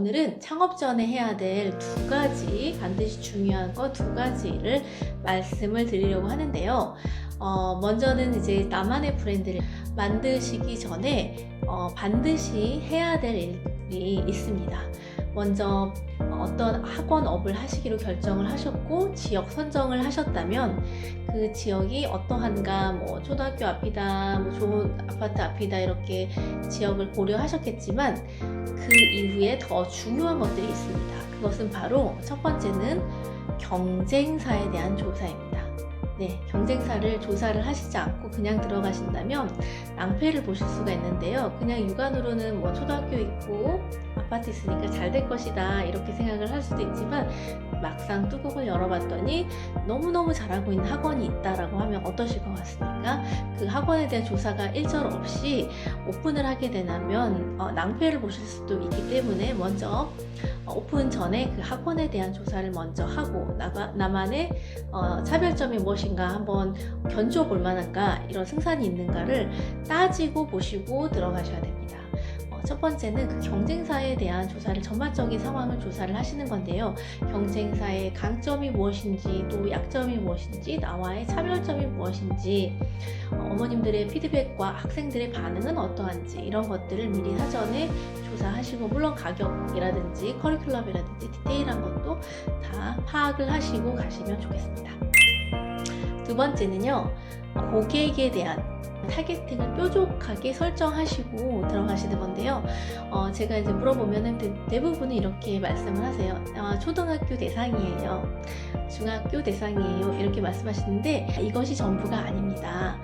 오늘은 창업 전에 해야 될 두 가지 반드시 중요한 거 두 가지를 말씀을 드리려고 하는데요. 어, 먼저는 이제 나만의 브랜드를 만드시기 전에 어, 반드시 해야 될 일 이 있습니다. 먼저 어떤 학원 업을 하시기로 결정을 하셨고 지역 선정을 하셨다면 그 지역이 어떠한가 뭐 초등학교 앞이다 뭐 좋은 아파트 앞이다 이렇게 지역을 고려하셨겠지만 그 이후에 더 중요한 것들이 있습니다. 그것은 바로 첫 번째는 경쟁사에 대한 조사입니다. 네, 경쟁사를 조사를 하시지 않고 그냥 들어가신다면 낭패를 보실 수가 있는데요. 그냥 육안으로는 뭐 초등학교 있고 아파트 있으니까 잘 될 것이다 이렇게 생각을 할 수도 있지만 막상 뚜껑을 열어봤더니 너무너무 잘하고 있는 학원이 있다라고 하면 어떠실 것 같습니까? 그 학원에 대한 조사가 일절 없이 오픈을 하게 되면 어, 낭패를 보실 수도 있기 때문에 먼저 어, 오픈 전에 그 학원에 대한 조사를 먼저 하고 나가, 나만의 어, 차별점이 무엇인가 한번 견주어 볼 만한가 이런 승산이 있는가를 따지고 보시고 들어가셔야 됩니다. 어, 첫 번째는 그 경쟁사에 대한 조사를 전반적인 상황을 조사를 하시는 건데요. 경쟁사의 강점이 무엇인지 또 약점이 무엇인지 나와의 차별점이 무엇인지 어, 어머님들의 피드백과 학생들의 반응은 어떠한지 이런 것들을 미리 사전에 조사하시고 물론 가격이라든지 커리큘럼이라든지 디테일한 것도 다 파악을 하시고 가시면 좋겠습니다. 두 번째는요 고객에 대한 타겟팅을 뾰족하게 설정하시고 들어가시는 건데요. 어, 제가 이제 물어보면은 대, 부분은 이렇게 말씀을 하세요. 아, 초등학교 대상이에요. 중학교 대상이에요. 이렇게 말씀하시는데 이것이 전부가 아닙니다.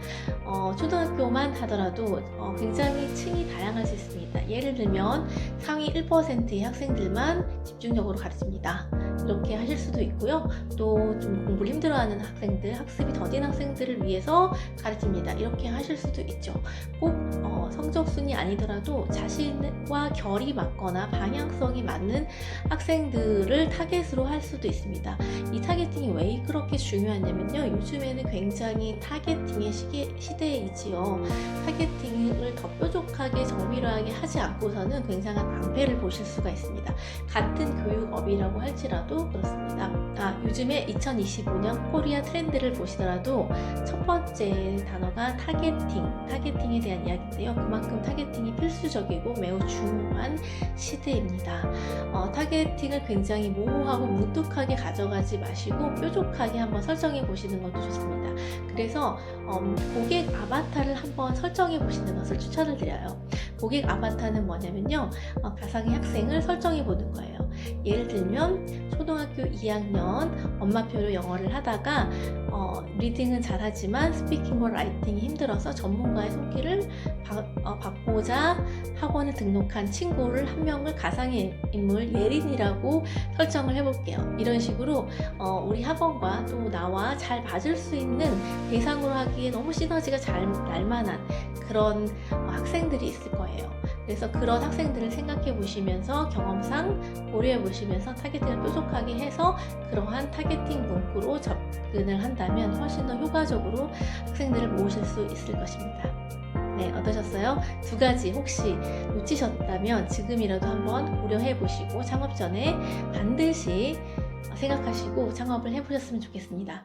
어, 초등학교만 하더라도 어, 굉장히 층이 다양할 수 있습니다. 예를 들면 상위 1%의 학생들만 집중적으로 가르칩니다. 이렇게 하실 수도 있고요. 또 좀 공부를 힘들어하는 학생들, 학습이 더딘 학생들을 위해서 가르칩니다. 이렇게 하실 수도 있죠. 꼭 어, 성적 순이 아니더라도 자신과 결이 맞거나 방향성이 맞는 학생들을 타겟으로 할 수도 있습니다. 이 타겟팅이 왜 그렇게 중요하냐면요. 요즘에는 굉장히 타겟팅의 시기, 시대이지요. 타겟팅을 더 뾰족하게 정밀하게 하지 않고서는 굉장한 낭패를 보실 수가 있습니다. 같은 교육업이라고 할지라도 그렇습니다. 아, 요즘에 2025년 코리아 트렌드를 보시더라도 첫 번째 단어가 타겟팅, 타겟팅에 대한 이야기인데요. 그만큼 타겟팅이 필수적이고 매우 중요한 시대입니다. 어, 타겟팅을 굉장히 모호하고 무뚝하게 가져가지 마시고 뾰족하게 한번 설정해 보시는 것도 좋습니다. 그래서 음, 고객 아바타를 한번 설정해 보시는 것을 추천을 드려요. 고객 아바타는 뭐냐면요. 어, 가상의 학생을 설정해 보는 거예요. 예를 들면 초등학교 2학년 엄마표로 영어를 하다가 어, 리딩은 잘하지만 스피킹과 라이팅이 힘들어서 전문가의 손길을 받, 어, 받고자 학원을 등록한 친구를 한 명을 가상의 인물 예린이라고 설정을 해볼게요. 이런 식으로 어, 우리 학원과 또 나와 잘 맞을 수 있는 대상으로 하기에 너무 시너지가 잘 날만한 그런 어, 학생들이 있을 거예요. 그래서 그런 학생들을 생각해 보시면서 경험상 고려해 보시면서 타겟팅을 뾰족하게 해서 그러한 타겟팅 문구로 접근을 한다면 훨씬 더 효과적으로 학생들을 모으실 수 있을 것입니다. 네, 어떠셨어요? 두 가지 혹시 놓치셨다면 지금이라도 한번 고려해 보시고 창업 전에 반드시 생각하시고 창업을 해 보셨으면 좋겠습니다.